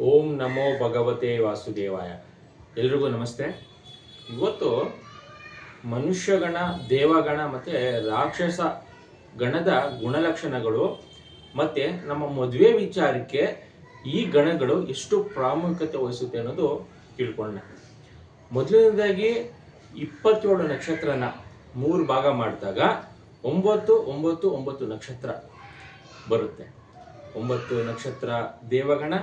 ಓಂ ನಮೋ ಭಗವತೆ ವಾಸುದೇವಾಯ. ಎಲ್ರಿಗೂ ನಮಸ್ತೆ. ಇವತ್ತು ಮನುಷ್ಯಗಣ, ದೇವಗಣ ಮತ್ತು ರಾಕ್ಷಸ ಗಣದ ಗುಣಲಕ್ಷಣಗಳು ಮತ್ತು ನಮ್ಮ ಮದುವೆ ವಿಚಾರಕ್ಕೆ ಈ ಗಣಗಳು ಎಷ್ಟು ಪ್ರಾಮುಖ್ಯತೆ ವಹಿಸುತ್ತೆ ಅನ್ನೋದು ತಿಳ್ಕೊಂಡ. ಮೊದಲನೇದಾಗಿ ಇಪ್ಪತ್ತೇಳು ನಕ್ಷತ್ರನ ಮೂರು ಭಾಗ ಮಾಡಿದಾಗ ಒಂಬತ್ತು ಒಂಬತ್ತು ಒಂಬತ್ತು ನಕ್ಷತ್ರ ಬರುತ್ತೆ. ಒಂಬತ್ತು ನಕ್ಷತ್ರ ದೇವಗಣ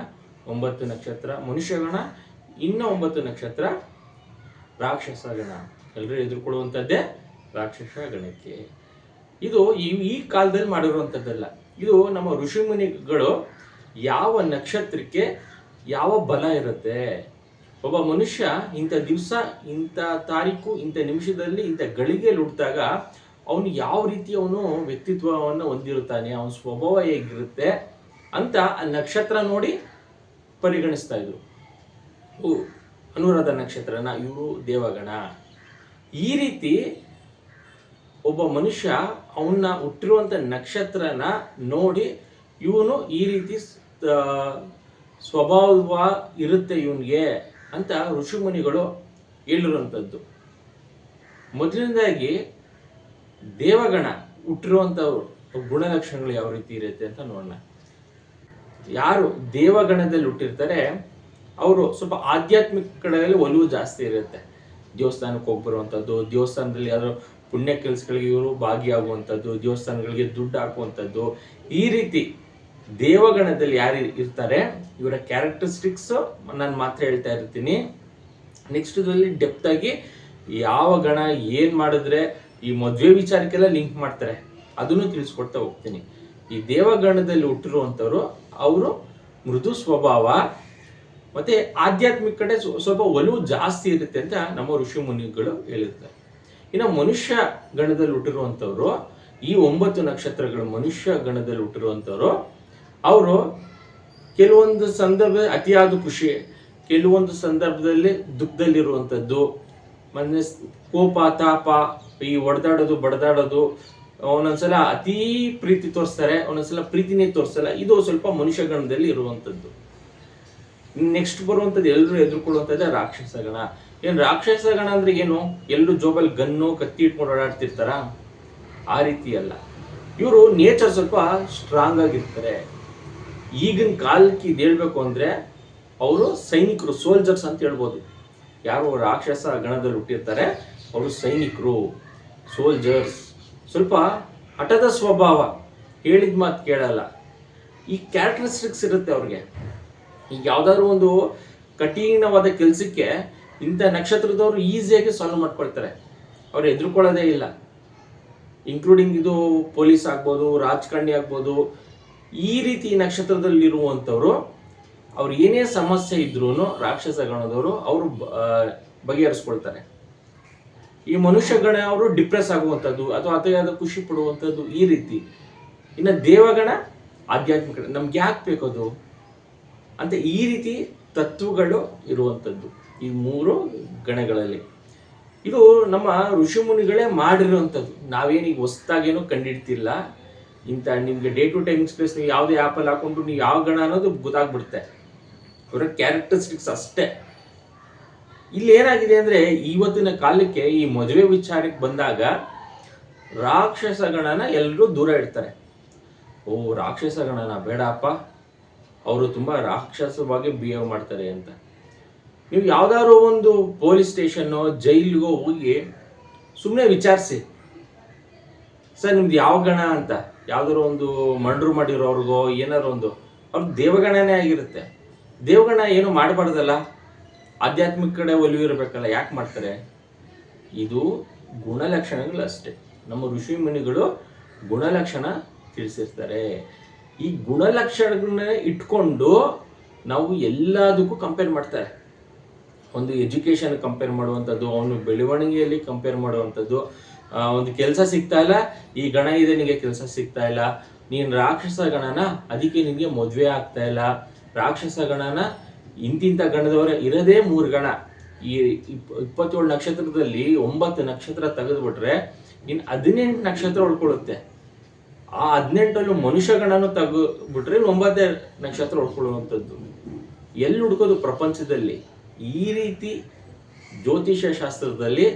ಒಂಬತ್ತು ನಕ್ಷತ್ರ ಮನುಷ್ಯಗಣ, ಇನ್ನು ಒಂಬತ್ತು ನಕ್ಷತ್ರ ರಾಕ್ಷಸ ಗಣ. ಎಲ್ಲರೂ ಎದುರ್ಕೊಳ್ಳುವಂಥದ್ದೇ ರಾಕ್ಷಸ ಗಣಕ್ಕೆ. ಇದು ಈ ಕಾಲದಲ್ಲಿ ಮಾಡಿರುವಂಥದ್ದಲ್ಲ. ಇದು ನಮ್ಮ ಋಷಿಮುನಿಗಳು ಯಾವ ನಕ್ಷತ್ರಕ್ಕೆ ಯಾವ ಬಲ ಇರುತ್ತೆ? ಒಬ್ಬ ಮನುಷ್ಯ ಇಂಥ ದಿವಸ, ಇಂಥ ತಾರೀಕು, ಇಂಥ ನಿಮಿಷದಲ್ಲಿ, ಇಂಥ ಗಳಿಗೆಯಲ್ಲಿ ಹುಟ್ಟಿದಾಗ ಅವನು ಯಾವ ರೀತಿ ಅವನು ವ್ಯಕ್ತಿತ್ವವನ್ನು ಹೊಂದಿರುತ್ತಾನೆ? ಅವನ ಸ್ವಭಾವ ಹೇಗಿರುತ್ತೆ ಅಂತ ನಕ್ಷತ್ರ ನೋಡಿ ಪರಿಗಣಿಸ್ತಾ ಇದ್ರು. ಓ, ಅನುರಾಧ ನಕ್ಷತ್ರನ ಇವರು ದೇವಗಣ. ಈ ರೀತಿ ಒಬ್ಬ ಮನುಷ್ಯ ಅವನ್ನ ಹುಟ್ಟಿರುವಂಥ ನಕ್ಷತ್ರನ ನೋಡಿ ಇವನು ಈ ರೀತಿ ಸ್ವಭಾವ ಇರುತ್ತೆ ಇವನಿಗೆ ಅಂತ ಋಷಿಮುನಿಗಳು ಹೇಳಿರುವಂಥದ್ದು ಮೊದಲನೇದಾಗಿ ದೇವಗಣ ಹುಟ್ಟಿರುವಂಥವ್ರು ಗುಣಲಕ್ಷಣಗಳು ಯಾವ ರೀತಿ ಇರುತ್ತೆ ಅಂತ ನೋಡೋಣ. ಯಾರು ದೇವಗಣದಲ್ಲಿ ಹುಟ್ಟಿರ್ತಾರೆ, ಅವರು ಸ್ವಲ್ಪ ಆಧ್ಯಾತ್ಮಿಕ ಕಡೆಯಲ್ಲಿ ಒಲವು ಜಾಸ್ತಿ ಇರುತ್ತೆ. ದೇವಸ್ಥಾನಕ್ಕೆ ಹೋಗಿ ಬರುವಂಥದ್ದು ದೇವಸ್ಥಾನದಲ್ಲಿ ಯಾರು ಪುಣ್ಯ ಕೆಲಸಗಳಿಗೆ ಇವರು ಭಾಗಿಯಾಗುವಂಥದ್ದು, ದೇವಸ್ಥಾನಗಳಿಗೆ ದುಡ್ಡು ಹಾಕುವಂಥದ್ದು, ಈ ರೀತಿ ದೇವಗಣದಲ್ಲಿ ಯಾರು ಇರ್ತಾರೆ, ಇವರ ಕ್ಯಾರೆಕ್ಟರಿಸ್ಟಿಕ್ಸ್ ನಾನು ಮಾತ್ರ ಹೇಳ್ತಾ ಇರ್ತೀನಿ. ನೆಕ್ಸ್ಟ್ ಇದರಲ್ಲಿ ಡೆಪ್ತ್ ಆಗಿ ಯಾವ ಗಣ ಏನು ಮಾಡಿದ್ರೆ ಈ ಮದುವೆ ವಿಚಾರಕ್ಕೆಲ್ಲ ಲಿಂಕ್ ಮಾಡ್ತಾರೆ, ಅದನ್ನು ತಿಳಿಸ್ಕೊಡ್ತಾ ಹೋಗ್ತೀನಿ. ಈ ದೇವಗಣದಲ್ಲಿ ಹುಟ್ಟಿರುವಂಥವ್ರು ಅವರು ಮೃದು ಸ್ವಭಾವ. ಮತ್ತೆ ಆಧ್ಯಾತ್ಮಿಕ ಕಡೆ ಸ್ವಲ್ಪ ಒಲವು ಜಾಸ್ತಿ ಇರುತ್ತೆ ಅಂತ ನಮ್ಮ ಋಷಿ ಮುನಿಗಳು ಹೇಳಿರ್ತಾರೆ ಇನ್ನು ಮನುಷ್ಯ ಗಣದಲ್ಲಿ ಹುಟ್ಟಿರುವಂಥವ್ರು, ಈ ಒಂಬತ್ತು ನಕ್ಷತ್ರಗಳು ಮನುಷ್ಯ ಗಣದಲ್ಲಿ ಹುಟ್ಟಿರುವಂಥವ್ರು, ಅವರು ಕೆಲವೊಂದು ಸಂದರ್ಭ ಅತಿಯಾದ ಖುಷಿ, ಕೆಲವೊಂದು ಸಂದರ್ಭದಲ್ಲಿ ದುಃಖದಲ್ಲಿರುವಂಥದ್ದು ಸ್- ಕೋಪ, ತಾಪ, ಈ ಹೊಡೆದಾಡೋದು ಬಡದಾಡೋದು ಒಂದೊಂದ್ಸಲ ಅತೀ ಪ್ರೀತಿ ತೋರಿಸ್ತಾರೆ ಒಂದೊಂದ್ಸಲ ಪ್ರೀತಿನೇ ತೋರಿಸಲ್ಲ. ಇದು ಸ್ವಲ್ಪ ಮನುಷ್ಯ ಗಣದಲ್ಲಿ ಇರುವಂಥದ್ದು ನೆಕ್ಸ್ಟ್ ಬರುವಂಥದ್ದು ಎಲ್ಲರೂ ಎದುರ್ಕೊಳ್ಳುವಂಥದ್ದೇ ರಾಕ್ಷಸ ಗಣ. ಏನು ರಾಕ್ಷಸ ಗಣ ಅಂದ್ರೆ ಏನು? ಎಲ್ಲರೂ ಜೋಬಲ್ಲಿ ಗನ್ನು, ಕತ್ತಿ ಇಟ್ಕೊಂಡು ಓಡಾಡ್ತಿರ್ತಾರ? ಆ ರೀತಿ ಅಲ್ಲ. ಇವರು ನೇಚರ್ ಸ್ವಲ್ಪ ಸ್ಟ್ರಾಂಗ್ ಆಗಿರ್ತಾರೆ. ಈಗಿನ ಕಾಲಕ್ಕೆ ಇದು ಹೇಳ್ಬೇಕು ಅಂದ್ರೆ ಅವರು ಸೈನಿಕರು ಸೋಲ್ಜರ್ಸ್ ಅಂತ ಹೇಳ್ಬೋದು. ಯಾರು ರಾಕ್ಷಸ ಗಣದಲ್ಲಿ ಹುಟ್ಟಿರ್ತಾರೆ, ಅವರು ಸೈನಿಕರು ಸೋಲ್ಜರ್ಸ್ ಸ್ವಲ್ಪ ಹಠದ ಸ್ವಭಾವ ಹೇಳಿದ ಮಾತು ಕೇಳಲ್ಲ. ಈ ಕ್ಯಾರೆಕ್ಟರಿಸ್ಟಿಕ್ಸ್ ಇರುತ್ತೆ ಅವ್ರಿಗೆ. ಈಗ ಯಾವ್ದಾದ್ರು ಒಂದು ಕಠಿಣವಾದ ಕೆಲಸಕ್ಕೆ ಇಂಥ ನಕ್ಷತ್ರದವರು ಈಸಿಯಾಗಿ ಸಾಲ್ವ್ ಮಾಡ್ಕೊಳ್ತಾರೆ. ಅವ್ರು ಎದುರ್ಕೊಳ್ಳೋದೇ ಇಲ್ಲ. ಇನ್ಕ್ಲೂಡಿಂಗ್ ಇದು ಪೊಲೀಸ್ ಆಗ್ಬೋದು, ರಾಜಕಾರಣಿ ಆಗ್ಬೋದು, ಈ ರೀತಿ ನಕ್ಷತ್ರದಲ್ಲಿ ಇರುವಂಥವ್ರು ಅವ್ರು ಏನೇ ಸಮಸ್ಯೆ ಇದ್ರೂ ರಾಕ್ಷಸ ಗಣದವರು ಅವರು ಬಗೆಹರಿಸ್ಕೊಳ್ತಾರೆ. ಈ ಮನುಷ್ಯ ಗಣ ಅವರು ಡಿಪ್ರೆಸ್ ಆಗುವಂಥದ್ದು ಅಥವಾ ಅತಿಯಾದ ಖುಷಿ ಪಡುವಂಥದ್ದು ಈ ರೀತಿ. ಇನ್ನು ದೇವಗಣ ಆಧ್ಯಾತ್ಮಿಕ ನಮ್ಗೆ ಯಾಕೆ ಬೇಕದು? ಅಂತ ಈ ರೀತಿ ತತ್ವಗಳು ಇರುವಂಥದ್ದು ಈ ಮೂರು ಗಣಗಳಲ್ಲಿ. ಇದು ನಮ್ಮ ಋಷಿಮುನಿಗಳೇ ಮಾಡಿರುವಂಥದ್ದು. ನಾವೇನೀಗ ಹೊಸ್ದಾಗೇನೋ ಕಂಡಿಡ್ತಿಲ್ಲ. ಇಂಥ ನಿಮಗೆ ಡೇ ಟು ಟೈಮ್ ಎಕ್ಸ್ಪ್ರೆಸ್ ನೀವು ಯಾವುದೇ ಆ್ಯಪಲ್ಲಿ ಹಾಕೊಂಡು ನೀವು ಯಾವ ಗಣ ಅನ್ನೋದು ಗೊತ್ತಾಗ್ಬಿಡುತ್ತೆ. ಅವರ ಕ್ಯಾರೆಕ್ಟರಿಸ್ಟಿಕ್ಸ್ ಅಷ್ಟೇ. ಇಲ್ಲಿ ಏನಾಗಿದೆ ಅಂದ್ರೆ ಇವತ್ತಿನ ಕಾಲಕ್ಕೆ ಈ ಮದುವೆ ವಿಚಾರಕ್ಕೆ ಬಂದಾಗ ರಾಕ್ಷಸ ಗಣನ ಎಲ್ಲರೂ ದೂರ ಇಡ್ತಾರೆ ಓ ರಾಕ್ಷಸ ಗಣನ ಬೇಡಪ್ಪ. ಅವರು ತುಂಬಾ ರಾಕ್ಷಸವಾಗಿ ಬಿಹೇವ್ ಮಾಡ್ತಾರೆ ಅಂತ. ನೀವು ಯಾವ್ದಾದ್ರು ಒಂದು ಪೊಲೀಸ್ ಸ್ಟೇಷನ್ನು ಜೈಲಿಗೋ ಹೋಗಿ ಸುಮ್ಮನೆ ವಿಚಾರಿಸಿ. ಸರ್, ನಿಮ್ದು ಯಾವ ಗಣ ಅಂತ? ಯಾವ್ದಾದ್ರು ಒಂದು ಮಂಡ್ರು ಮಾಡಿರೋರ್ಗೋ, ಏನಾದ್ರು ಒಂದು. ಅವ್ರ ದೇವಗಣನೇ ಆಗಿರುತ್ತೆ. ದೇವಗಣ ಏನು ಮಾಡಬಾರ್ದಲ್ಲ. ಆಧ್ಯಾತ್ಮಿಕ ಕಡೆ ಒಲಿವು ಇರಬೇಕಲ್ಲ, ಯಾಕೆ ಮಾಡ್ತಾರೆ? ಇದು ಗುಣಲಕ್ಷಣಗಳು ಅಷ್ಟೇ. ನಮ್ಮ ಋಷಿ ಮುನಿಗಳು ಗುಣಲಕ್ಷಣ ತಿಳಿಸಿರ್ತಾರೆ. ಈ ಗುಣಲಕ್ಷಣಗಳನ್ನ ಇಟ್ಕೊಂಡು ನಾವು ಎಲ್ಲದಕ್ಕೂ ಕಂಪೇರ್ ಮಾಡ್ತಾರೆ. ಒಂದು ಎಜುಕೇಶನ್ ಕಂಪೇರ್ ಮಾಡುವಂಥದ್ದು, ಅವನು ಬೆಳವಣಿಗೆಯಲ್ಲಿ ಕಂಪೇರ್ ಮಾಡುವಂಥದ್ದು ಒಂದು ಕೆಲಸ ಸಿಗ್ತಾ ಇಲ್ಲ, ಈ ಗಣ ಇದೆ, ನಿನಗೆ ಕೆಲಸ ಸಿಗ್ತಾ ಇಲ್ಲ. ನೀನು ರಾಕ್ಷಸ ಗಣನ, ಅದಕ್ಕೆ ನಿನಗೆ ಮದುವೆ ಆಗ್ತಾ ಇಲ್ಲ. ರಾಕ್ಷಸ ಗಣನ ಇಂತಿಂಥ ಗಣದವರೇ ಇರೋದೇ ಮೂರು ಗಣ. ಈ ಇಪ್ ಇಪ್ಪತ್ತೇಳು ನಕ್ಷತ್ರದಲ್ಲಿ ಒಂಬತ್ತು ನಕ್ಷತ್ರ ತೆಗೆದುಬಿಟ್ರೆ ಇನ್ನು ಹದಿನೆಂಟು ನಕ್ಷತ್ರ ಉಳ್ಕೊಳ್ಳುತ್ತೆ. ಆ ಹದಿನೆಂಟಲ್ಲೂ ಮನುಷ್ಯ ಗಣನು ತೆಗೆದುಬಿಟ್ರೆ ಒಂಬತ್ತೇ ನಕ್ಷತ್ರ ಉಳ್ಕೊಳ್ಳುವಂಥದ್ದು. ಎಲ್ಲಿ ಹುಡ್ಕೋದು ಪ್ರಪಂಚದಲ್ಲಿ? ಈ ರೀತಿ ಜ್ಯೋತಿಷ್ಯ ಶಾಸ್ತ್ರದಲ್ಲಿ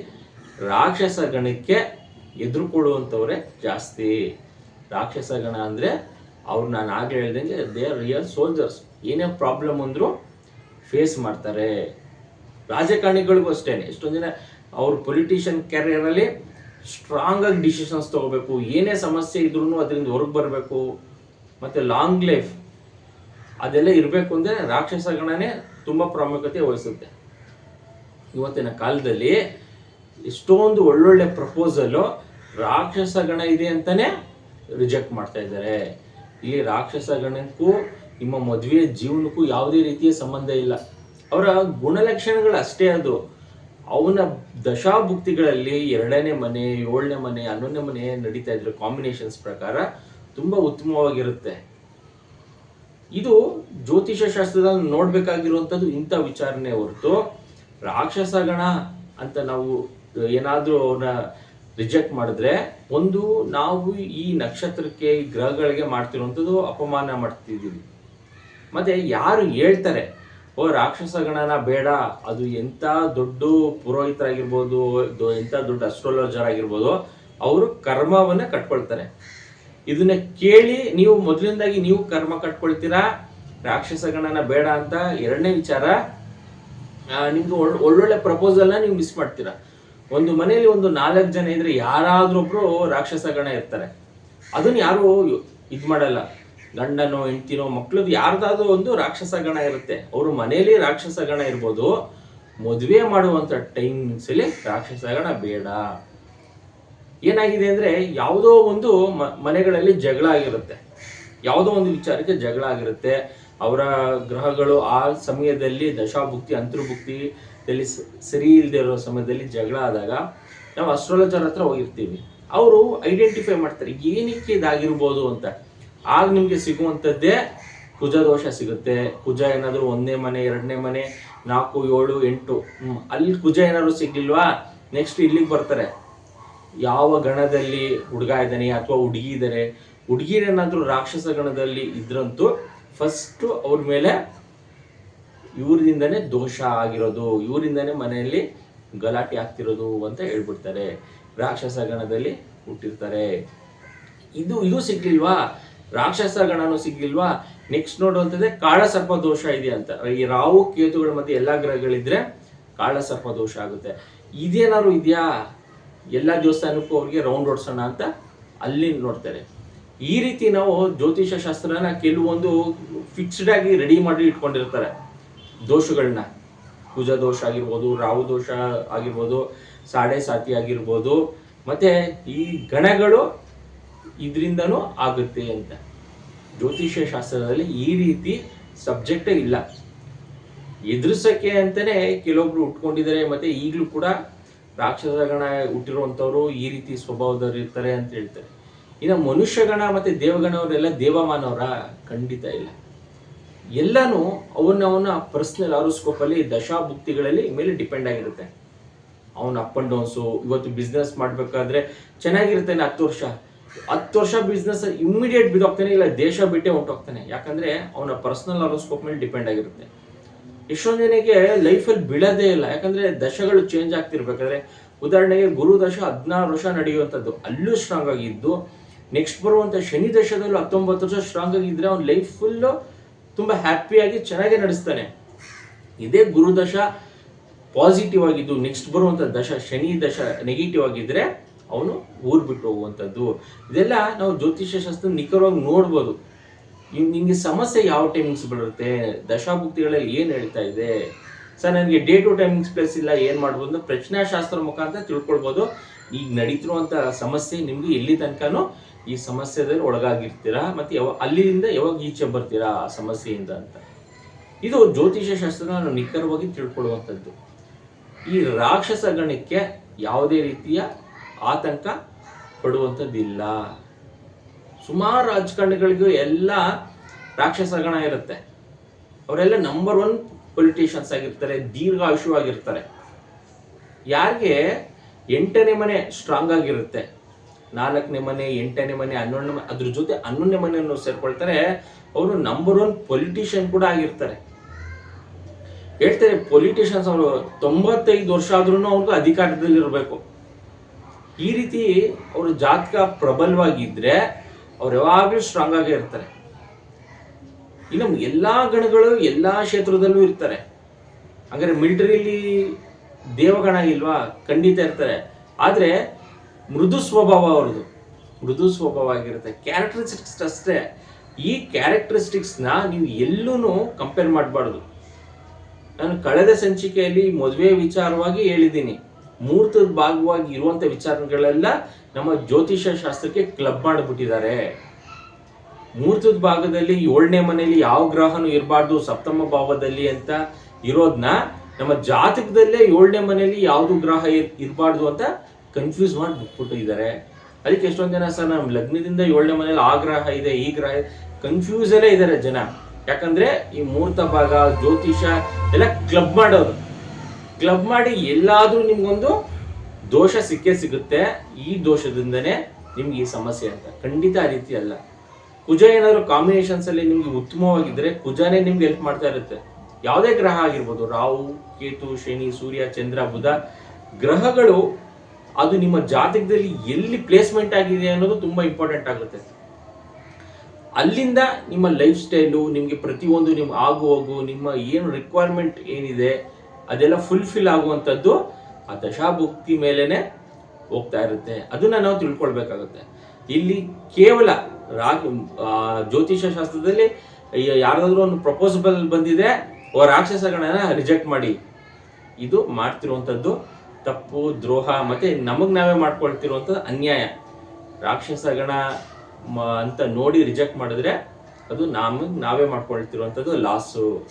ರಾಕ್ಷಸ ಗಣಕ್ಕೆ ಎದುರುಕೊಳ್ಳುವಂಥವ್ರೆ ಜಾಸ್ತಿ. ರಾಕ್ಷಸ ಗಣ ಅಂದರೆ ಅವ್ರು ನಾನು ಆಗಲೇ ಹೇಳ್ದಂಗೆ ದೇ ಆರ್ ರಿಯಲ್ ಸೋಲ್ಜರ್ಸ್ ಏನೇ ಪ್ರಾಬ್ಲಮ್ ಅಂದರೂ ಫೇಸ್ ಮಾಡ್ತಾರೆ. ರಾಜಕಾರಣಿಗಳಿಗೂ ಅಷ್ಟೇ ಎಷ್ಟೊಂದು ದಿನ ಅವ್ರ ಪೊಲಿಟಿಷಿಯನ್ ಕ್ಯಾರಿಯರಲ್ಲಿ ಸ್ಟ್ರಾಂಗ್ ಆಗಿ ಡಿಸಿಷನ್ಸ್ ತಗೋಬೇಕು. ಏನೇ ಸಮಸ್ಯೆ ಇದ್ರೂ ಅದರಿಂದ ಹೊರಗೆ ಬರಬೇಕು. ಮತ್ತು ಲಾಂಗ್ ಲೈಫ್ ಅದೆಲ್ಲ ಇರಬೇಕು ಅಂದರೆ ರಾಕ್ಷಸ ಗಣನೇ ತುಂಬ ಪ್ರಾಮುಖ್ಯತೆ ವಹಿಸುತ್ತೆ. ಇವತ್ತಿನ ಕಾಲದಲ್ಲಿ ಎಷ್ಟೊಂದು ಒಳ್ಳೊಳ್ಳೆ ಪ್ರಪೋಸಲು ರಾಕ್ಷಸ ಗಣ ಇದೆ ಅಂತಲೇ ರಿಜೆಕ್ಟ್ ಮಾಡ್ತಾ ಇದ್ದಾರೆ. ಇಲ್ಲಿ ರಾಕ್ಷಸ ಗಣಕ್ಕೂ ನಿಮ್ಮ ಮದುವೆ ಜೀವನಕ್ಕೂ ಯಾವುದೇ ರೀತಿಯ ಸಂಬಂಧ ಇಲ್ಲ. ಅವರ ಗುಣಲಕ್ಷಣಗಳು ಅಷ್ಟೇ ಅದು ಅವನ ದಶಾಭುಕ್ತಿಗಳಲ್ಲಿ ಎರಡನೇ ಮನೆ, ಏಳನೇ ಮನೆ, ಹನ್ನೊಂದನೇ ಮನೆ ನಡೀತಾ ಇದ್ರೆ ಕಾಂಬಿನೇಷನ್ಸ್ ಪ್ರಕಾರ ತುಂಬಾ ಉತ್ತಮವಾಗಿರುತ್ತೆ. ಇದು ಜ್ಯೋತಿಷ ಶಾಸ್ತ್ರದಲ್ಲಿ ನೋಡ್ಬೇಕಾಗಿರುವಂಥದ್ದು ಇಂಥ ವಿಚಾರಣೆ ಹೊರತು ರಾಕ್ಷಸ ಗಣ ಅಂತ ನಾವು ಏನಾದ್ರೂ ಅವನ್ನ ರಿಜೆಕ್ಟ್ ಮಾಡಿದ್ರೆ ಒಂದು ನಾವು ಈ ನಕ್ಷತ್ರಕ್ಕೆ ಗ್ರಹಗಳಿಗೆ ಮಾಡ್ತಿರುವಂಥದ್ದು ಅಪಮಾನ ಮಾಡ್ತಿದ್ದೀವಿ. ಮತ್ತೆ ಯಾರು ಹೇಳ್ತಾರೆ, ಓ ರಾಕ್ಷಸ ಗಣನ ಬೇಡ, ಅದು ಎಂತ ದೊಡ್ಡ ಪುರೋಹಿತರಾಗಿರ್ಬೋದು ಎಂಥ ದೊಡ್ಡ ಅಸ್ಟ್ರಾಲಜರ್ ಆಗಿರ್ಬೋದು, ಅವರು ಕರ್ಮವನ್ನ ಕಟ್ಕೊಳ್ತಾರೆ. ಇದನ್ನ ಕೇಳಿ ನೀವು ಮೊದಲಿಂದಾಗಿ ನೀವು ಕರ್ಮ ಕಟ್ಕೊಳ್ತೀರಾ ರಾಕ್ಷಸ ಗಣನ ಬೇಡ ಅಂತ ಎರಡನೇ ವಿಚಾರ ನಿಮ್ದು ಒಳ್- ಒಳ್ಳೊಳ್ಳೆ ಪ್ರಪೋಸಲ್ನ ನೀವು ಮಿಸ್ ಮಾಡ್ತೀರಾ. ಒಂದು ಮನೆಯಲ್ಲಿ ಒಂದು ನಾಲ್ಕು ಜನ ಇದ್ರೆ ಯಾರಾದ್ರೂ ಒಬ್ರು ರಾಕ್ಷಸ ಗಣ ಇರ್ತಾರೆ. ಅದನ್ನ ಯಾರು ಇದು ಮಾಡಲ್ಲ. ಗಂಡನೋ, ಹೆಂಡ್ತಿನೋ, ಮಕ್ಳದ್ದು ಯಾರ್ದಾದ್ರೂ ಒಂದು ರಾಕ್ಷಸ ಗಣ ಇರುತ್ತೆ. ಅವರು ಮನೆಯಲ್ಲಿ ರಾಕ್ಷಸ ಗಣ ಇರ್ಬೋದು. ಮದುವೆ ಮಾಡುವಂಥ ಟೈಮ್ಸ್ ಅಲ್ಲಿ ರಾಕ್ಷಸ ಗಣ ಬೇಡ. ಏನಾಗಿದೆ ಅಂದ್ರೆ ಯಾವುದೋ ಒಂದು ಮನೆಗಳಲ್ಲಿ ಜಗಳ ಆಗಿರುತ್ತೆ. ಯಾವುದೋ ಒಂದು ವಿಚಾರಕ್ಕೆ ಜಗಳ ಆಗಿರುತ್ತೆ. ಅವರ ಗ್ರಹಗಳು ಆ ಸಮಯದಲ್ಲಿ ದಶಾಭುಕ್ತಿ, ಅಂತರ್ಭುಕ್ತಿಯಲ್ಲಿ ಸರಿ ಇಲ್ಲದೆ ಇರೋ ಸಮಯದಲ್ಲಿ ಜಗಳ ಆದಾಗ ನಾವು ಅಸ್ಟ್ರಾಲಜರ್ ಹತ್ರ ಹೋಗಿರ್ತೀವಿ. ಅವರು ಐಡೆಂಟಿಫೈ ಮಾಡ್ತಾರೆ, ಏನಕ್ಕೆ ಇದಾಗಿರ್ಬೋದು ಅಂತ. ಆಗ ನಿಮಗೆ ಸಿಗುವಂಥದ್ದೇ ಕುಜ ದೋಷ ಸಿಗುತ್ತೆ. ಕುಜ ಏನಾದರೂ ಒಂದನೇ ಮನೆ, ಎರಡನೇ ಮನೆ, ನಾಲ್ಕು, ಏಳು, ಎಂಟು ಅಲ್ಲಿ ಕುಜ ಏನಾದರೂ ಸಿಗ್ಲಿಲ್ವಾ? ನೆಕ್ಸ್ಟ್ ಇಲ್ಲಿಗೆ ಬರ್ತಾರೆ. ಯಾವ ಗಣದಲ್ಲಿ ಹುಡುಗ ಇದ್ದಾನೆ ಅಥವಾ ಹುಡುಗಿ ಇದ್ದಾರೆ ಹುಡುಗಿರೇನಾದರೂ ರಾಕ್ಷಸ ಗಣದಲ್ಲಿ ಇದ್ರಂತೂ ಫಸ್ಟ್ ಅವ್ರ ಮೇಲೆ ಇವರಿಂದನೇ ದೋಷ ಆಗಿರೋದು, ಇವರಿಂದನೇ ಮನೆಯಲ್ಲಿ ಗಲಾಟೆ ಆಗ್ತಿರೋದು ಅಂತ ಹೇಳ್ಬಿಡ್ತಾರೆ. ರಾಕ್ಷಸ ಗಣದಲ್ಲಿ ಹುಟ್ಟಿರ್ತಾರೆ. ಇದು ಇದು ಸಿಗ್ಲಿಲ್ವಾ? ರಾಕ್ಷಸ ಗಣನೂ ಸಿಗ್ಲಿಲ್ವಾ? ನೆಕ್ಸ್ಟ್ ನೋಡುವಂಥದ್ದೇ ಕಾಳ ಸರ್ಪ ದೋಷ ಇದೆ ಅಂತ. ಈ ರಾಹು, ಕೇತುಗಳ ಮಧ್ಯೆ ಎಲ್ಲ ಗ್ರಹಗಳಿದ್ರೆ ಕಾಳ ಸರ್ಪ ದೋಷ ಆಗುತ್ತೆ. ಇದೇನಾದ್ರು ಇದೆಯಾ? ಎಲ್ಲ ದೇವಸ್ಥಾನಕ್ಕೂ ಅವ್ರಿಗೆ ರೌಂಡ್ ಓಡಿಸೋಣ ಅಂತ ಅಲ್ಲಿ ನೋಡ್ತಾರೆ. ಈ ರೀತಿ ನಾವು ಜ್ಯೋತಿಷ ಶಾಸ್ತ್ರನ ಕೆಲವೊಂದು ಫಿಕ್ಸ್ಡ್ ಆಗಿ ರೆಡಿ ಮಾಡಿ ಇಟ್ಕೊಂಡಿರ್ತಾರೆ ದೋಷಗಳನ್ನ ಕುಜ ದೋಷ ಆಗಿರ್ಬೋದು, ರಾಹು ದೋಷ ಆಗಿರ್ಬೋದು, ಸಾಡೆ ಸಾತಿ ಆಗಿರ್ಬೋದು. ಮತ್ತೆ ಈ ಗಣಗಳು ಇದರಿಂದನೂ ಆಗುತ್ತೆ ಅಂತ. ಜ್ಯೋತಿಷ್ಯ ಶಾಸ್ತ್ರದಲ್ಲಿ ಈ ರೀತಿ ಸಬ್ಜೆಕ್ಟೇ ಇಲ್ಲ. ಎದುರಿಸಕ್ಕೆ ಅಂತಲೇ ಕೆಲವೊಬ್ರು ಉಟ್ಕೊಂಡಿದ್ದಾರೆ, ಮತ್ತೆ ಈಗಲೂ ಕೂಡ ರಾಕ್ಷಸಗಣ ಹುಟ್ಟಿರುವಂಥವ್ರು ಈ ರೀತಿ ಸ್ವಭಾವದವ್ರು ಇರ್ತಾರೆ ಅಂತ ಹೇಳ್ತಾರೆ. ಇನ್ನು ಮನುಷ್ಯಗಣ ಮತ್ತೆ ದೇವಗಣವರೆಲ್ಲ ದೇವಮಾನವರ ಖಂಡಿತ ಇಲ್ಲ. ಎಲ್ಲಾನು ಅವನ ಅವನ ಪರ್ಸನಲ್ ಆರೋಸ್ಕೋಪ್ ಅಲ್ಲಿ, ದಶಾಭುಕ್ತಿಗಳಲ್ಲಿ ಮೇಲೆ ಡಿಪೆಂಡ್ ಆಗಿರುತ್ತೆ. ಅವನ ಅಪ್ ಅಂಡ್ ಡೌನ್ಸು ಇವತ್ತು ಬಿಸ್ನೆಸ್ ಮಾಡಬೇಕಾದ್ರೆ ಚೆನ್ನಾಗಿರ್ತಾನೆ ಹತ್ತು ವರ್ಷ. ಹತ್ತು ವರ್ಷ ಬಿಸ್ನೆಸ್ ಇಮ್ಮಿಡಿಯೇಟ್ ಬಿದ್ದೋಗ್ತಾನೆ ಇಲ್ಲ, ದೇಶ ಬಿಟ್ಟೆ ಹೊಟ್ಟೋಗ್ತಾನೆ ಯಾಕಂದ್ರೆ ಅವನ ಪರ್ಸನಲ್ ಆರೋಸ್ಕೋಪ್ ಮೇಲೆ ಡಿಪೆಂಡ್ ಆಗಿರುತ್ತೆ. ಎಷ್ಟೊಂದು ಜನಕ್ಕೆ ಲೈಫಲ್ಲಿ ಬೀಳೋದೇ ಇಲ್ಲ. ಯಾಕಂದ್ರೆ ದಶಗಳು ಚೇಂಜ್ ಆಗ್ತಿರ್ಬೇಕಾದ್ರೆ, ಉದಾಹರಣೆಗೆ ಗುರು ದಶ ಹದಿನಾರು ವರ್ಷ ನಡೆಯುವಂಥದ್ದು, ಅಲ್ಲೂ ಸ್ಟ್ರಾಂಗ್ ಆಗಿದ್ದು ನೆಕ್ಸ್ಟ್ ಬರುವಂತ ಶನಿ ದಶದಲ್ಲೂ ಹತ್ತೊಂಬತ್ತು ವರ್ಷ ಸ್ಟ್ರಾಂಗ್ ಆಗಿದ್ರೆ ಅವ್ನ ಲೈಫ್ ಫುಲ್ಲು ತುಂಬಾ ಹ್ಯಾಪಿಯಾಗಿ ಚೆನ್ನಾಗೇ ನಡೆಸ್ತಾನೆ. ಇದೇ ಗುರು ದಶ ಪಾಸಿಟಿವ್ ಆಗಿದ್ದು ನೆಕ್ಸ್ಟ್ ಬರುವಂತ ದಶ, ಶನಿ ದಶ ನೆಗೆಟಿವ್ ಆಗಿದ್ರೆ ಅವನು ಊರ್ ಬಿಟ್ಟು ಹೋಗುವಂಥದ್ದು. ಇದೆಲ್ಲ ನಾವು ಜ್ಯೋತಿಷ್ಯ ಶಾಸ್ತ್ರ ನಿಖರವಾಗಿ ನೋಡ್ಬೋದು. ನಿಮಗೆ ಸಮಸ್ಯೆ ಯಾವ ಟೈಮಿಂಗ್ಸ್ ಬರುತ್ತೆ? ದಶಾಭುಕ್ತಿಗಳಲ್ಲಿ ಏನು ಹೇಳ್ತಾ ಇದೆ? ಸರ್, ನನಗೆ ಡೇ ಟು ಟೈಮಿಂಗ್ಸ್ ಪ್ಲೇಸ್ ಇಲ್ಲ, ಏನು ಮಾಡ್ಬೋದು ಪ್ರಶ್ನಾಶಾಸ್ತ್ರ ಮುಖಾಂತರ ತಿಳ್ಕೊಳ್ಬೋದು. ಈಗ ನಡೀತಿರುವಂಥ ಸಮಸ್ಯೆ ನಿಮಗೆ ಎಲ್ಲಿ ತನಕನೂ ಈ ಸಮಸ್ಯೆದಲ್ಲಿ ಒಳಗಾಗಿರ್ತೀರಾ? ಮತ್ತು ಯಾವ, ಅಲ್ಲಿಂದ ಯಾವಾಗ ಈಚೆ ಬರ್ತೀರಾ ಆ ಸಮಸ್ಯೆಯಿಂದ ಅಂತ? ಇದು ಜ್ಯೋತಿಷ್ಯ ಶಾಸ್ತ್ರ ನಾನು ನಿಖರವಾಗಿ ತಿಳ್ಕೊಳ್ಳುವಂಥದ್ದು. ಈ ರಾಕ್ಷಸ ಗಣಕ್ಕೆ ಯಾವುದೇ ರೀತಿಯ ಆತಂಕ ಪಡುವಂಥದ್ದಿಲ್ಲ. ಸುಮಾರು ರಾಜಕಾರಣಿಗಳಿಗೂ ಎಲ್ಲ ರಾಕ್ಷಸಗಣ ಇರುತ್ತೆ. ಅವರೆಲ್ಲ ನಂಬರ್ ಒನ್ ಪೊಲಿಟಿಷಿಯನ್ಸ್ ಆಗಿರ್ತಾರೆ ದೀರ್ಘಾಯುಷವಾಗಿರ್ತಾರೆ ಯಾರಿಗೆ ಎಂಟನೇ ಮನೆ ಸ್ಟ್ರಾಂಗ್ ಆಗಿರುತ್ತೆ. ನಾಲ್ಕನೇ ಮನೆ, ಎಂಟನೇ ಮನೆ ಹನ್ನೊಂದನೇ ಮನೆ, ಅದ್ರ ಜೊತೆ ಹನ್ನೊಂದನೇ ಮನೆಯನ್ನು ಸೇರ್ಕೊಳ್ತಾರೆ. ಅವರು ನಂಬರ್ ಒನ್ ಪೊಲಿಟಿಷಿಯನ್ ಕೂಡ ಆಗಿರ್ತಾರೆ. ಹೇಳ್ತಾರೆ ಪೊಲಿಟಿಷಿಯನ್ಸ್ ಅವರು ತೊಂಬತ್ತೈದು ವರ್ಷ ಆದ್ರೂ ಅವ್ರಿಗೂ ಅಧಿಕಾರದಲ್ಲಿ ಇರಬೇಕು ಈ ರೀತಿ ಅವರು ಜಾತಕ ಪ್ರಬಲವಾಗಿದ್ರೆ ಅವ್ರು ಯಾವಾಗಲೂ ಸ್ಟ್ರಾಂಗ್ ಆಗೇ ಇರ್ತಾರೆ. ಇನ್ನು ಎಲ್ಲ ಗಣಗಳು ಎಲ್ಲ ಕ್ಷೇತ್ರದಲ್ಲೂ ಇರ್ತಾರೆ. ಹಾಗಾದ್ರೆ ಮಿಲಿಟರಿಲಿ ದೇವಗಣ ಇಲ್ವಾ? ಖಂಡಿತ ಇರ್ತಾರೆ. ಆದ್ರೆ ಮೃದು ಸ್ವಭಾವ ಅವ್ರದ್ದು. ಮೃದು ಸ್ವಭಾವ ಆಗಿರುತ್ತೆ. ಕ್ಯಾರೆಕ್ಟರಿಸ್ಟಿಕ್ಸ್ ಅಷ್ಟೇ. ಈ ಕ್ಯಾರೆಕ್ಟರಿಸ್ಟಿಕ್ಸ್ನ ನೀವು ಎಲ್ಲೂ ಕಂಪೇರ್ ಮಾಡಬಾರ್ದು. ನಾನು ಕಳೆದ ಸಂಚಿಕೆಯಲ್ಲಿ ಮದುವೆ ವಿಚಾರವಾಗಿ ಹೇಳಿದ್ದೀನಿ. ಮುಹೂರ್ತದ ಭಾಗವಾಗಿ ಇರುವಂತ ವಿಚಾರಗಳೆಲ್ಲ ನಮ್ಮ ಜ್ಯೋತಿಷ ಶಾಸ್ತ್ರಕ್ಕೆ ಕ್ಲಬ್ ಮಾಡಿಬಿಟ್ಟಿದ್ದಾರೆ. ಮುಹೂರ್ತದ ಭಾಗದಲ್ಲಿ ಏಳನೇ ಮನೆಯಲ್ಲಿ ಯಾವ ಗ್ರಹನೂ ಇರಬಾರ್ದು, ಸಪ್ತಮ ಭಾವದಲ್ಲಿ ಅಂತ ಇರೋದನ್ನ ನಮ್ಮ ಜಾತಕದಲ್ಲೇ ಏಳನೇ ಮನೆಯಲ್ಲಿ ಯಾವುದು ಗ್ರಹ ಇರಬಾರ್ದು ಅಂತ ಕನ್ಫ್ಯೂಸ್ ಮಾಡಿ ಬಿಟ್ಬಿಟ್ಟಿದ್ದಾರೆ. ಅದಕ್ಕೆ ಎಷ್ಟೊಂದು ಜನ ಸರ್ ನಮ್ಮ ಲಗ್ನದಿಂದ ಏಳನೇ ಮನೇಲಿ ಆ ಗ್ರಹ ಇದೆ, ಈ ಗ್ರಹ ಕನ್ಫ್ಯೂಸಲ್ಲೇ ಇದ್ದಾರೆ ಜನ. ಯಾಕಂದ್ರೆ ಈ ಮುಹೂರ್ತ ಭಾಗ, ಜ್ಯೋತಿಷ ಎಲ್ಲ ಕ್ಲಬ್ ಮಾಡೋರು. ಕ್ಲಬ್ ಮಾಡಿ ಎಲ್ಲಾದ್ರೂ ನಿಮ್ಗೊಂದು ದೋಷ ಸಿಕ್ಕೇ ಸಿಗುತ್ತೆ. ಈ ದೋಷದಿಂದನೇ ನಿಮ್ಗೆ ಈ ಸಮಸ್ಯೆ ಅಂತ. ಖಂಡಿತ ಆ ರೀತಿ ಅಲ್ಲ. ಕುಜ ಏನಾದ್ರು ಕಾಂಬಿನೇಷನ್ಸ್ ಅಲ್ಲಿ ನಿಮ್ಗೆ ಉತ್ತಮವಾಗಿದ್ರೆ ಕುಜನೇ ನಿಮ್ಗೆ ಹೆಲ್ಪ್ ಮಾಡ್ತಾ ಇರುತ್ತೆ. ಯಾವುದೇ ಗ್ರಹ ಆಗಿರ್ಬೋದು, ರಾಹು, ಕೇತು, ಶನಿ, ಸೂರ್ಯ, ಚಂದ್ರ, ಬುಧ ಗ್ರಹಗಳು ಅದು ನಿಮ್ಮ ಜಾತಕದಲ್ಲಿ ಎಲ್ಲಿ ಪ್ಲೇಸ್ಮೆಂಟ್ ಆಗಿದೆ ಅನ್ನೋದು ತುಂಬಾ ಇಂಪಾರ್ಟೆಂಟ್ ಆಗುತ್ತೆ. ಅಲ್ಲಿಂದ ನಿಮ್ಮ ಲೈಫ್ ಸ್ಟೈಲು ನಿಮಗೆ ಪ್ರತಿಯೊಂದು ನಿಮ್ಮ ಆಗು ಹೋಗು ನಿಮ್ಮ ಏನು ರಿಕ್ವೈರ್ಮೆಂಟ್ ಏನಿದೆ ಅದೆಲ್ಲ ಫುಲ್ಫಿಲ್ ಆಗುವಂಥದ್ದು ಆ ದಶಾಭುಕ್ತಿ ಮೇಲೇ ಹೋಗ್ತಾ ಇರುತ್ತೆ. ಅದನ್ನ ನಾವು ತಿಳ್ಕೊಳ್ಬೇಕಾಗುತ್ತೆ. ಇಲ್ಲಿ ಕೇವಲ ರಾಗ ಜ್ಯೋತಿಷ ಶಾಸ್ತ್ರದಲ್ಲಿ ಯಾರಾದರೂ ಒಂದು ಪ್ರಪೋಸಬಲ್ ಬಂದಿದೆ, ಓ ರಾಕ್ಷಸಗಳನ್ನ ರಿಜೆಕ್ಟ್ ಮಾಡಿ. ಇದು ಮಾಡ್ತಿರುವಂಥದ್ದು ತಪ್ಪು, ದ್ರೋಹ, ಮತ್ತೆ ನಮಗೆ ನಾವೇ ಮಾಡ್ಕೊಳ್ತಿರುವಂಥದ್ದು ಅನ್ಯಾಯ. ರಾಕ್ಷಸ ಗಣ ಮ- ಅಂತ ನೋಡಿ ರಿಜೆಕ್ಟ್ ಮಾಡಿದ್ರೆ ಅದು ನಮಗೆ ನಾವೇ ಮಾಡ್ಕೊಳ್ತಿರುವಂಥದ್ದು ಲಾಸು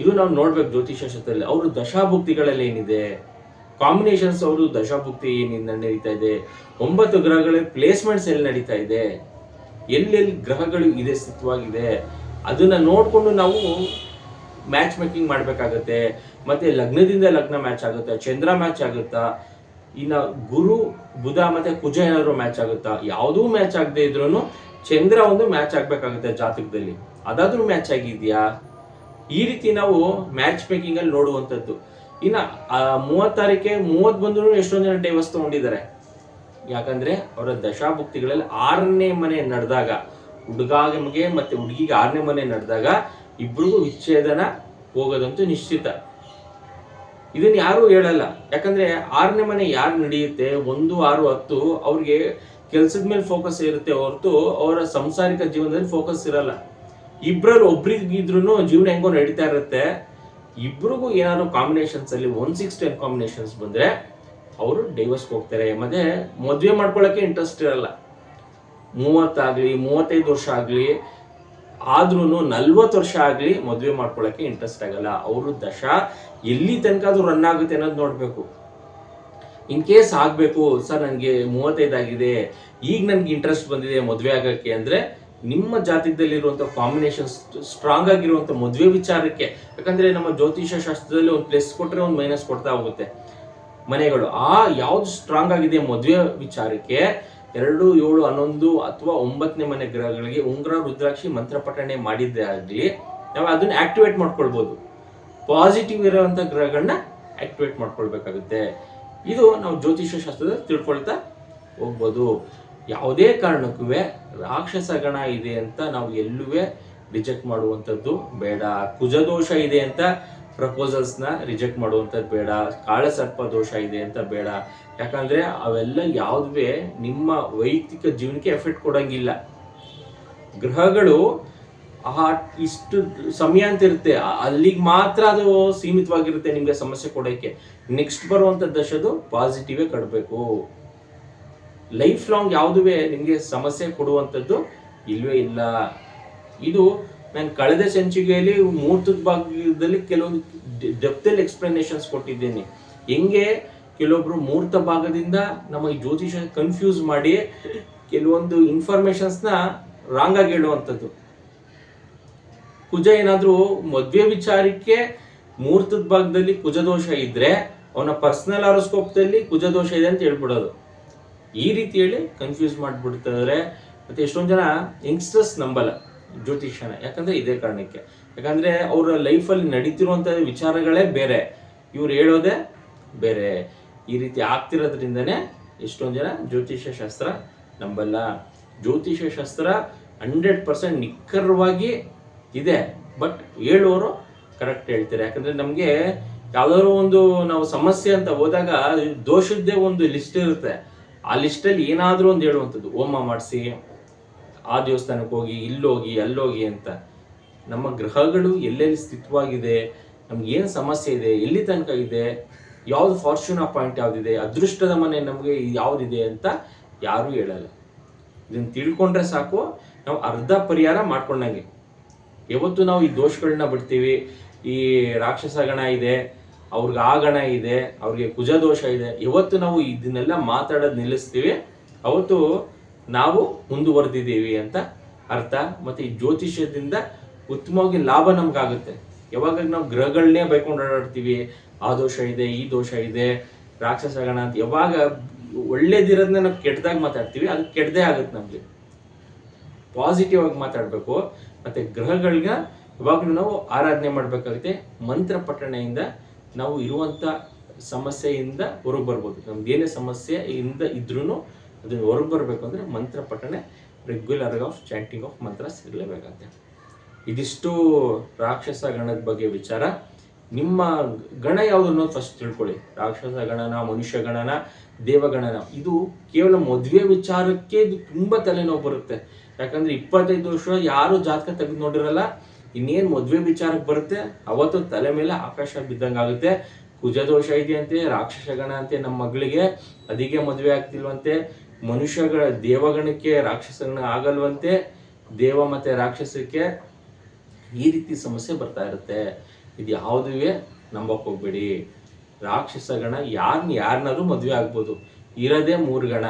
ಇದು ನಾವು ನೋಡ್ಬೇಕು ಜ್ಯೋತಿಷ್ಯ ಶಾಸ್ತ್ರದಲ್ಲಿ. ಅವರು ದಶಾಭುಕ್ತಿಗಳಲ್ಲಿ ಏನಿದೆ? ಕಾಂಬಿನೇಷನ್ಸ್ ಅವರು ದಶಾಭುಕ್ತಿ ಏನಿಂದ ನಡೀತಾ ಇದೆ? ಒಂಬತ್ತು ಗ್ರಹಗಳ ಪ್ಲೇಸ್ಮೆಂಟ್ಸ್ ಎಲ್ಲಿ ನಡೀತಾ ಇದೆ. ಎಲ್ಲೆಲ್ಲಿ ಗ್ರಹಗಳು ಇದೆ ಸ್ಥಿತವಾಗಿದೆ? ಅದನ್ನ ನೋಡಿಕೊಂಡು ನಾವು ಮ್ಯಾಚ್ ಮೇಕಿಂಗ್ ಮಾಡಬೇಕಾಗತ್ತೆ. ಮತ್ತೆ ಲಗ್ನದಿಂದ ಲಗ್ನ ಮ್ಯಾಚ್ ಆಗುತ್ತೆ? ಚಂದ್ರ ಮ್ಯಾಚ್ ಆಗುತ್ತಾ? ಇನ್ನ ಗುರು, ಬುಧ ಮತ್ತೆ ಕುಜ ಏನಾದ್ರು ಮ್ಯಾಚ್ ಆಗುತ್ತಾ? ಯಾವುದೂ ಮ್ಯಾಚ್ ಆಗದೆ ಇದ್ರೂ ಚಂದ್ರ ಒಂದು ಮ್ಯಾಚ್ ಆಗಬೇಕಾಗುತ್ತೆ ಜಾತಕದಲ್ಲಿ. ಅದಾದ್ರೂ ಮ್ಯಾಚ್ ಆಗಿದ್ಯಾ? ಈ ರೀತಿ ನಾವು ಮ್ಯಾಚ್ ಮೇಕಿಂಗ್ ಅಲ್ಲಿ ನೋಡುವಂಥದ್ದು. ಇನ್ನ, ಆ ಮೂವತ್ತಾರಕ್ಕೆ ಮೂವತ್ ಬಂದ್ರು ಎಷ್ಟೊಂದು ಜನ ಡೈವರ್ಸ್ ತಗೊಂಡಿದ್ದಾರೆ. ಯಾಕಂದ್ರೆ, ಅವರ ದಶಾಭುಕ್ತಿಗಳಲ್ಲಿ ಆರನೇ ಮನೆ ನಡೆದಾಗ ಹುಡುಗಗೆ ಮತ್ತೆ ಹುಡುಗಿಗೆ ಆರನೇ ಮನೆ ನಡೆದಾಗ ಇಬ್ರಿಗೂ ವಿಚ್ಛೇದನ ಹೋಗೋದಂತೂ ನಿಶ್ಚಿತ. ಇದನ್ನ ಯಾರು ಹೇಳಲ್ಲ. ಯಾಕಂದ್ರೆ, ಆರನೇ ಮನೆ ಯಾರು ನಡೆಯುತ್ತೆ? ಒಂದು, ಆರು, ಹತ್ತು, ಅವ್ರಿಗೆ ಕೆಲ್ಸದ ಮೇಲೆ ಫೋಕಸ್ ಇರುತ್ತೆ ಹೊರತು ಅವರ ಸಂಸಾರಿಕ ಜೀವನದಲ್ಲಿ ಫೋಕಸ್ ಇರಲ್ಲ. ಇಬ್ಬರಲ್ಲಿ ಒಬ್ರಿಗಿದ್ರು ಜೀವನ ಹೆಂಗೋ ನಡೀತಾ ಇರುತ್ತೆ. ಇಬ್ರಿಗೂ ಏನಾದ್ರು ಕಾಂಬಿನೇಷನ್ಸ್ ಅಲ್ಲಿ ಒನ್ ಸಿಕ್ಸ್ ಟೆನ್ ಕಾಂಬಿನೇಷನ್ಸ್ ಬಂದ್ರೆ ಅವರು ಡೈವರ್ಸ್ ಹೋಗ್ತಾರೆ. ಮತ್ತೆ ಮದುವೆ ಮಾಡ್ಕೊಳ್ಳೋಕೆ ಇಂಟ್ರೆಸ್ಟ್ ಇರಲ್ಲ. ಮೂವತ್ತಾಗ್ಲಿ ಮೂವತ್ತೈದು ವರ್ಷ ಆಗ್ಲಿ ಆದ್ರೂ ನಲ್ವತ್ತು ವರ್ಷ ಆಗ್ಲಿ ಮದುವೆ ಮಾಡ್ಕೊಳ್ಳೋಕೆ ಇಂಟ್ರೆಸ್ಟ್ ಆಗಲ್ಲ. ಅವರು ದಶ, ಎಲ್ಲಿ ತನಕ ಅದು ರನ್ ಆಗುತ್ತೆ ಅನ್ನೋದು ನೋಡ್ಬೇಕು. ಇನ್ ಕೇಸ್ ಆಗ್ಬೇಕು, ಸರ್ ನನಗೆ ಮೂವತ್ತೈದಾಗಿದೆ ಈಗ ನನ್ಗೆ ಇಂಟ್ರೆಸ್ಟ್ ಬಂದಿದೆ ಮದುವೆ ಆಗಕ್ಕೆ, ಅಂದ್ರೆ ನಿಮ್ಮ ಜಾತಕದಲ್ಲಿರುವಂಥ ಕಾಂಬಿನೇಷನ್ ಸ್ಟ್ರಾಂಗ್ ಆಗಿರುವಂಥ ಮದುವೆ ವಿಚಾರಕ್ಕೆ, ಯಾಕಂದ್ರೆ ನಮ್ಮ ಜ್ಯೋತಿಷ ಶಾಸ್ತ್ರದಲ್ಲಿ ಒಂದು ಪ್ಲಸ್ ಕೊಟ್ಟರೆ ಒಂದು ಮೈನಸ್ ಕೊಡ್ತಾ ಹೋಗುತ್ತೆ. ಮನೆಗಳು, ಆ ಯಾವ್ದು ಸ್ಟ್ರಾಂಗ್ ಆಗಿದೆ ಮದುವೆ ವಿಚಾರಕ್ಕೆ, ಎರಡು, ಏಳು, ಹನ್ನೊಂದು ಅಥವಾ ಒಂಬತ್ತನೇ ಮನೆ ಗ್ರಹಗಳಿಗೆ ಉಂಗ್ರ, ರುದ್ರಾಕ್ಷಿ ಮಂತ್ರ ಪಠಣೆ ಮಾಡಿದ್ದೇ ಆಗಲಿ, ನಾವು ಅದನ್ನ ಆಕ್ಟಿವೇಟ್ ಮಾಡ್ಕೊಳ್ಬೋದು. ಪಾಸಿಟಿವ್ ಇರುವಂತ ಗ್ರಹಗಳನ್ನ ಆಕ್ಟಿವೇಟ್ ಮಾಡ್ಕೊಳ್ಬೇಕಾಗುತ್ತೆ. ಇದು ನಾವು ಜ್ಯೋತಿಷ್ಯ ಶಾಸ್ತ್ರದಲ್ಲಿ ತಿಳ್ಕೊಳ್ತಾ ಹೋಗ್ಬೋದು. ಯಾವುದೇ ಕಾರಣಕ್ಕೂ ರಾಕ್ಷಸ ಗಣ ಇದೆ ಅಂತ ನಾವು ಎಲ್ಲೂ ರಿಜೆಕ್ಟ್ ಮಾಡುವಂಥದ್ದು ಬೇಡ. ಕುಜದೋಷ ಇದೆ ಅಂತ ಪ್ರಪೋಸಲ್ಸ್ನ ರಿಜೆಕ್ಟ್ ಮಾಡುವಂಥದ್ದು ಬೇಡ. ಕಾಳಸರ್ಪ ದೋಷ ಇದೆ ಅಂತ ಬೇಡ. ಯಾಕಂದರೆ ಅವೆಲ್ಲ ಯಾವುದೇ ನಿಮ್ಮ ವೈಯಕ್ತಿಕ ಜೀವನಕ್ಕೆ ಎಫೆಕ್ಟ್ ಕೊಡೋಂಗಿಲ್ಲ. ಗ್ರಹಗಳು ಆ ಇಷ್ಟು ಸಮಯ ಅಂತ ಇರುತ್ತೆ. ಅಲ್ಲಿಗೆ ಮಾತ್ರ ಅದು ಸೀಮಿತವಾಗಿರುತ್ತೆ ನಿಮಗೆ ಸಮಸ್ಯೆ ಕೊಡೋಕ್ಕೆ. ನೆಕ್ಸ್ಟ್ ಬರುವಂತ ದಶದು ಪಾಸಿಟಿವೇ ಕಡಬೇಕು. ಲೈಫ್ ಲಾಂಗ್ ಯಾವುದುವೇ ನಿಮಗೆ ಸಮಸ್ಯೆ ಕೊಡುವಂಥದ್ದು ಇಲ್ವೇ ಇಲ್ಲ. ಇದು ನಾನು ಕಳೆದ ಸಂಚಿಕೆಯಲ್ಲಿ ಮೂರ್ತದ ಭಾಗದಲ್ಲಿ ಕೆಲವೊಂದು ಡೆಪ್ತಲ್ಲಿ ಎಕ್ಸ್ಪ್ಲನೇಷನ್ಸ್ ಕೊಟ್ಟಿದ್ದೇನೆ. ಹೆಂಗೆ ಕೆಲವೊಬ್ರು ಮೂರ್ತ ಭಾಗದಿಂದ ನಮ್ಮ ಈ ಜ್ಯೋತಿಷ ಕನ್ಫ್ಯೂಸ್ ಮಾಡಿ ಕೆಲವೊಂದು ಇನ್ಫಾರ್ಮೇಶನ್ಸ್ನ ರಾಂಗ್ ಆಗಿ ಹೇಳುವಂಥದ್ದು ಕುಜ ಏನಾದರೂ ಮದುವೆ ವಿಚಾರಕ್ಕೆ ಮೂರ್ತದ ಭಾಗದಲ್ಲಿ ಕುಜದೋಷ ಇದ್ರೆ, ಅವನ ಪರ್ಸನಲ್ ಆರೋಸ್ಕೋಪ್ದಲ್ಲಿ ಕುಜದೋಷ ಇದೆ ಅಂತ ಹೇಳ್ಬಿಡೋದು. ಈ ರೀತಿ ಹೇಳಿ ಕನ್ಫ್ಯೂಸ್ ಮಾಡ್ಬಿಡ್ತಾರೆ ಮತ್ತೆ ಎಷ್ಟೊಂದು ಜನ ಯಂಗ್ಸ್ಟರ್ಸ್ ನಂಬಲ್ಲ ಜ್ಯೋತಿಷ್ಯನ, ಯಾಕಂದ್ರೆ ಇದೇ ಕಾರಣಕ್ಕೆ. ಯಾಕಂದ್ರೆ ಅವರ ಲೈಫಲ್ಲಿ ನಡೀತಿರುವಂಥ ವಿಚಾರಗಳೇ ಬೇರೆ. ಇವ್ರು ಹೇಳೋದೇ ಬೇರೆ. ಈ ರೀತಿ ಆಗ್ತಿರೋದ್ರಿಂದನೇ ಎಷ್ಟೊಂದು ಜನ ಜ್ಯೋತಿಷ್ಯ ಶಾಸ್ತ್ರ ನಂಬಲ್ಲ. ಜ್ಯೋತಿಷ್ಯ ಶಾಸ್ತ್ರ ಹಂಡ್ರೆಡ್ ಪರ್ಸೆಂಟ್ ನಿಖರವಾಗಿ ಇದೆ. ಬಟ್ ಹೇಳೋರು ಕರೆಕ್ಟ್ ಹೇಳ್ತಾರೆ. ಯಾಕಂದ್ರೆ ನಮಗೆ ಯಾವ್ದಾದ್ರು ಒಂದು ನಾವು ಸಮಸ್ಯೆ ಅಂತ ಹೋದಾಗ ದೋಷದ್ದೇ ಒಂದು ಲಿಸ್ಟ್ ಇರುತ್ತೆ. ಆ ಲಿಸ್ಟಲ್ಲಿ ಏನಾದರೂ ಒಂದು ಹೇಳುವಂಥದ್ದು. ಹೋಮ ಮಾಡಿಸಿ, ಆ ದೇವಸ್ಥಾನಕ್ಕೆ ಹೋಗಿ, ಇಲ್ಲೋಗಿ, ಅಲ್ಲೋಗಿ ಅಂತ. ನಮ್ಮ ಗ್ರಹಗಳು ಎಲ್ಲೆಲ್ಲಿ ಸ್ಥಿತವಾಗಿದೆ, ನಮ್ಗೆ ಏನು ಸಮಸ್ಯೆ ಇದೆ, ಎಲ್ಲಿ ತನಕ ಇದೆ, ಯಾವ್ದು ಫಾರ್ಚೂನ್ ಪಾಯಿಂಟ್ ಯಾವ್ದಿದೆ, ಅದೃಷ್ಟದ ಮನೆ ನಮಗೆ ಯಾವ್ದಿದೆ ಅಂತ ಯಾರೂ ಹೇಳಲ್ಲ. ಇದನ್ನು ತಿಳ್ಕೊಂಡ್ರೆ ಸಾಕು, ನಾವು ಅರ್ಧ ಪರಿಹಾರ ಮಾಡ್ಕೊಂಡಂಗೆ. ಯಾವತ್ತು ನಾವು ಈ ದೋಷಗಳನ್ನ ಬಿಡ್ತೀವಿ, ಈ ರಾಕ್ಷಸ ಗಣ ಇದೆ ಅವ್ರಿಗೆ ಆಗಣ ಇದೆ, ಅವ್ರಿಗೆ ಕುಜ ದೋಷ ಇದೆ. ಇವತ್ತು ನಾವು ಇದನ್ನೆಲ್ಲ ಮಾತಾಡೋದು ನಿಲ್ಲಿಸ್ತೀವಿ. ಅವತ್ತು ನಾವು ಮುಂದುವರೆದಿದ್ದೀವಿ ಅಂತ ಅರ್ಥ. ಮತ್ತೆ ಈ ಜ್ಯೋತಿಷ್ಯದಿಂದ ಉತ್ತಮವಾಗಿ ಲಾಭ ನಮ್ಗಾಗುತ್ತೆ. ಯಾವಾಗ ನಾವು ಗ್ರಹಗಳನ್ನೇ ಬೈಕೊಂಡು ಓಡಾಡ್ತೀವಿ. ಆ ದೋಷ ಇದೆ, ಈ ದೋಷ ಇದೆ, ರಾಕ್ಷಸ ಗಣ ಅಂತ. ಯಾವಾಗ ಒಳ್ಳೇದಿರೋದನ್ನ ನಾವು ಕೆಟ್ಟದಾಗ ಮಾತಾಡ್ತೀವಿ, ಅದು ಕೆಟ್ಟದೇ ಆಗುತ್ತೆ ನಮಗೆ. ಪಾಸಿಟಿವ್ ಆಗಿ ಮಾತಾಡಬೇಕು. ಮತ್ತೆ ಗ್ರಹಗಳಿಗೆ ಯಾವಾಗಲೂ ನಾವು ಆರಾಧನೆ ಮಾಡಬೇಕಾಗುತ್ತೆ. ಮಂತ್ರ ಪಠಣೆಯಿಂದ ನಾವು ಇರುವಂತ ಸಮಸ್ಯೆಯಿಂದ ಹೊರಗೆ ಬರ್ಬೋದು. ನಮ್ದು ಏನೇ ಸಮಸ್ಯೆ ಇಂದ ಇದ್ರೂ ಅದನ್ನ ಹೊರಗೆ ಬರಬೇಕು ಅಂದ್ರೆ ಮಂತ್ರ ಪಠಣೆ regular of chanting of mantras ಇರಲೇಬೇಕಾಗುತ್ತೆ ಇದಿಷ್ಟು ರಾಕ್ಷಸ ಗಣದ ಬಗ್ಗೆ ವಿಚಾರ. ನಿಮ್ಮ ಗಣ ಯಾವುದು ಅನ್ನೋದು ಫಸ್ಟ್ ತಿಳ್ಕೊಳ್ಳಿ. ರಾಕ್ಷಸ ಗಣನ, ಮನುಷ್ಯ ಗಣನ ದೇವಗಣನ ಇದು ಕೇವಲ ಮದುವೆ ವಿಚಾರಕ್ಕೆ ಇದು ತುಂಬಾ ತಲೆನೋವು ಬರುತ್ತೆ. ಯಾಕಂದ್ರೆ ಇಪ್ಪತ್ತೈದು ವರ್ಷ ಯಾರು ಜಾತಕ ತೆಗೆದು ನೋಡಿರಲ್ಲ ಇನ್ನೇನ್ ಮದುವೆ ವಿಚಾರಕ್ಕೆ ಬರುತ್ತೆ, ಅವತ್ತು ತಲೆ ಮೇಲೆ ಆಕಾಶ ಬಿದ್ದಂಗೆ ಆಗುತ್ತೆ. ಕುಜದೋಷ ಇದೆಯಂತೆ ರಾಕ್ಷಸ ಗಣ ಅಂತೆ ನಮ್ಮ ಮಗಳಿಗೆ, ಅದಿಗೆ ಮದುವೆ ಆಗ್ತಿಲ್ವಂತೆ. ಮನುಷ್ಯಗಳ ದೇವಗಣಕ್ಕೆ ರಾಕ್ಷಸ ಗಣ ಆಗಲ್ವಂತೆ, ದೇವ ಮತ್ತೆ ರಾಕ್ಷಸಕ್ಕೆ ಈ ರೀತಿ ಸಮಸ್ಯೆ ಬರ್ತಾ ಇರುತ್ತೆ. ಇದು ಯಾವುದುವೇ, ನಂಬಕ್ ಹೋಗ್ಬೇಡಿ. ರಾಕ್ಷಸ ಗಣ ಯಾರನ್ನ ಯಾರನ್ನಾದ್ರೂ ಮದುವೆ ಆಗ್ಬೋದು. ಇರೋದೇ ಮೂರು ಗಣ.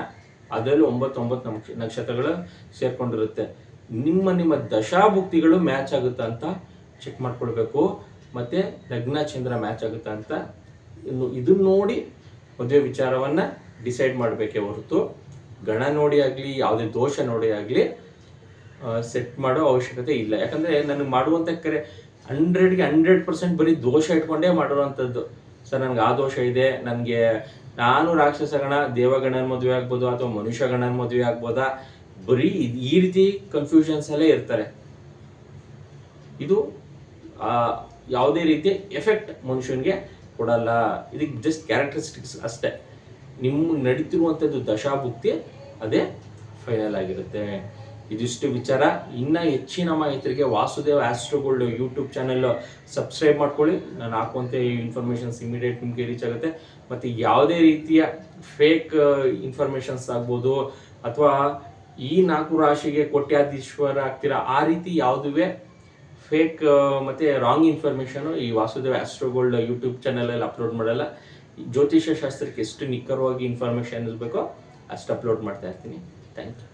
ಅದರಲ್ಲಿ ಒಂಬತ್ತೊಂಬತ್ತು ಒಂಬತ್ತು ನಕ್ಷ, ನಕ್ಷತ್ರಗಳು ಸೇರ್ಕೊಂಡಿರುತ್ತೆ. ನಿಮ್ಮ ನಿಮ್ಮ ದಶಾಭುಕ್ತಿಗಳು ಮ್ಯಾಚ್ ಆಗುತ್ತಾ ಅಂತ ಚೆಕ್ ಮಾಡ್ಕೊಳ್ಬೇಕು. ಮತ್ತೆ ಲಗ್ನ ಚಂದ್ರ ಮ್ಯಾಚ್ ಆಗುತ್ತಾ ಅಂತ ಇನ್ನು ಇದನ್ನ ನೋಡಿ ಮದುವೆ ವಿಚಾರವನ್ನ ಡಿಸೈಡ್ ಮಾಡಬೇಕೇ ಹೊರತು. ಗಣ ನೋಡಿ ಆಗಲಿ, ಯಾವುದೇ ದೋಷ ನೋಡಿ ಆಗಲಿ ಸೆಟ್ ಮಾಡೋ ಅವಶ್ಯಕತೆ ಇಲ್ಲ. ಯಾಕಂದ್ರೆ ನನಗೆ ಮಾಡುವಂತ ಕರೆ ಹಂಡ್ರೆಡ್ಗೆ ಹಂಡ್ರೆಡ್ ಪರ್ಸೆಂಟ್ ಬರೀ ದೋಷ ಇಟ್ಕೊಂಡೇ ಮಾಡಿರೋವಂಥದ್ದು ಸರ್, ನನಗೆ ಆ ದೋಷ ಇದೆ, ನನಗೆ ನಾನು ರಾಕ್ಷಸ ಗಣ ದೇವಗಣನ ಮದುವೆ ಆಗ್ಬೋದು ಅಥವಾ ಮನುಷ್ಯ ಗಣನ ಮದುವೆ ಆಗ್ಬೋದಾ? ಬರೀ ಈ ರೀತಿ ಕನ್ಫ್ಯೂಷನ್ಸ್ ಅಲ್ಲೇ ಇರ್ತಾರೆ. ಇದು ಯಾವುದೇ ರೀತಿ ಎಫೆಕ್ಟ್ ಮನುಷ್ಯನಿಗೆ ಕೊಡಲ್ಲ. ಇದಕ್ಕೆ ಜಸ್ಟ್ ಕ್ಯಾರೆಕ್ಟರಿಸ್ಟಿಕ್ಸ್ ಅಷ್ಟೇ. ನಿಮ್ಮ ನಡೀತಿರುವಂಥದ್ದು ದಶಾಭುಕ್ತಿ, ಅದೇ ಫೈನಲ್ ಆಗಿರುತ್ತೆ. ಇದಿಷ್ಟು ವಿಚಾರ. ಇನ್ನ ಹೆಚ್ಚಿನ ಮಾಹಿತಿಗೆ Vasudev Astrogold YouTube channel subscribe ಮಾಡ್ಕೊಳ್ಳಿ. ನಾನು ಹಾಕುವಂಥ ಇನ್ಫಾರ್ಮೇಷನ್ಸ್ ಇಮಿಡಿಯೇಟ್ ನಿಮಗೆ ರೀಚ್ ಆಗುತ್ತೆ. ಮತ್ತು ಯಾವುದೇ ರೀತಿಯ ಫೇಕ್ ಇನ್ಫಾರ್ಮೇಷನ್ಸ್ ಆಗ್ಬೋದು, ಅಥವಾ ಈ ನಾಲ್ಕು ರಾಶಿಗೆ ಕೋಟ್ಯಾಧೀಶ್ವರ ಆಗ್ತೀರಾ? ಆ ರೀತಿ ಯಾವುದುವೇ ಫೇಕ್ ಮತ್ತೆ ರಾಂಗ್ ಇನ್ಫಾರ್ಮೇಷನು ಈ ವಾಸುದೇವ್ ಆಸ್ಟ್ರೋಗೋಲ್ಡ್ ಯೂಟ್ಯೂಬ್ ಚಾನಲಲ್ಲಿ ಅಪ್ಲೋಡ್ ಮಾಡಲ್ಲ. ಜ್ಯೋತಿಷ್ಯ ಶಾಸ್ತ್ರಕ್ಕೆ ಎಷ್ಟು ನಿಖರವಾಗಿ ಇನ್ಫಾರ್ಮೇಷನ್ ಇರಬೇಕೋ ಅಷ್ಟು ಅಪ್ಲೋಡ್ ಮಾಡ್ತಾ ಇರ್ತೀನಿ. Thank you